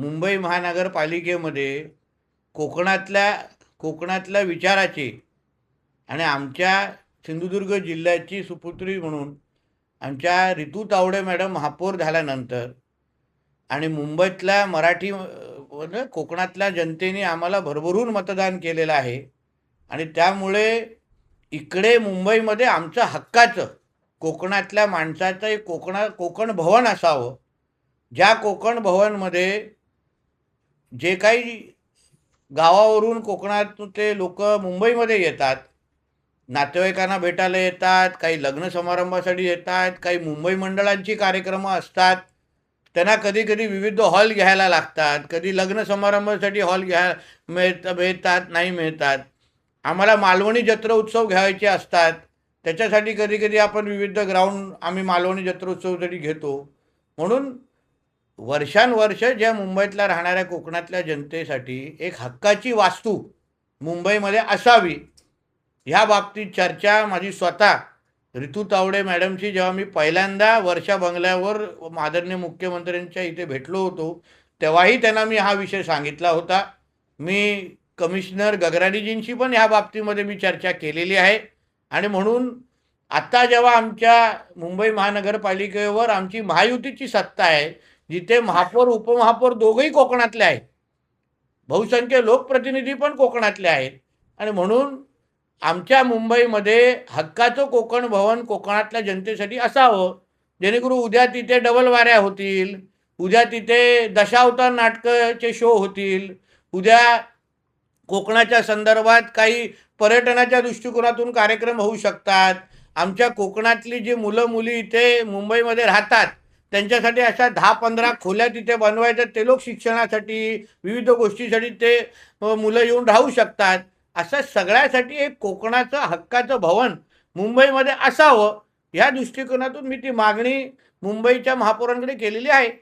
मुंबई महानगरपालिकेमध्ये कोकणातल्या कोकणातल्या विचाराची आणि आमच्या सिंधुदुर्ग जिल्ह्याची सुपुत्री म्हणून आमच्या रितू तावडे मॅडम महापौर झाल्यानंतर आणि मुंबईतल्या मराठी म्हणजे कोकणातल्या जनतेने आम्हाला भरभरून मतदान केलेलं आहे आणि त्यामुळे इकडे मुंबईमध्ये आमचं हक्काचं कोकणातल्या माणसाचं एक कोकणा कोकण भवन असावं. ज्या कोकण भवनमध्ये जे काही गावावरून कोकणातून ते लोक मुंबईमध्ये येतात नातेवाईकांना भेटायला येतात काही लग्न समारंभासाठी येतात काही मुंबई मंडळांची कार्यक्रमं असतात त्यांना कधी कधी विविध हॉल घ्यायला लागतात कधी लग्न समारंभासाठी हॉल घ्या मिळत मिळतात नाही मिळतात. आम्हाला मालवणी जत्रा उत्सव घ्यायचे असतात त्याच्यासाठी कधी कधी आपण विविध ग्राउंड आम्ही मालवणी जत्रोत्सवासाठी घेतो म्हणून वर्षानुवर्ष ज्या मुंबईतल्या राहणाऱ्या कोकणातल्या जनतेसाठी एक हक्काची वास्तू मुंबईमध्ये असावी ह्या बाबतीत चर्चा माझी स्वतः. ऋतू तावडे मॅडमची जेव्हा मी पहिल्यांदा वर्षा बंगल्यावर आदरणीय मुख्यमंत्र्यांच्या इथे भेटलो होतो तेव्हाही त्यांना मी हा विषय सांगितला होता. मी कमिशनर गगराडीजींशी पण ह्या बाबतीमध्ये मी चर्चा केलेली आहे. आणि म्हणून आत्ता जेव्हा आमच्या मुंबई महानगरपालिकेवर आमची महायुतीची सत्ता आहे जिथे महापौर उपमहापौर दोघंही कोकणातले आहेत. बहुसंख्य लोकप्रतिनिधी पण कोकणातले आहेत. आणि म्हणून आमच्या मुंबईमध्ये हक्काचं कोकण भवन कोकणातल्या जनतेसाठी असावं. जेणेकरून उद्या तिथे डबल वाऱ्या होतील उद्या तिथे दशावतार नाटकाचे शो होतील उद्या कोकणाच्या संदर्भात काही पर्यटनाच्या दृष्टिकोनातून कार्यक्रम होऊ शकतात. आमच्या कोकणातली जी मुलं मुली इथे मुंबईमध्ये राहतात त्यांच्यासाठी अशा दहा पंधरा खोल्या तिथे बनवायच्या. ते लोक शिक्षणासाठी विविध गोष्टीसाठी ते मुलं येऊन राहू शकतात. असं सगळ्यासाठी एक कोकणाचं हक्काचं भवन मुंबईमध्ये असावं. या दृष्टिकोनातून मी ती मागणी मुंबईच्या महापौरांकडे केलेली आहे.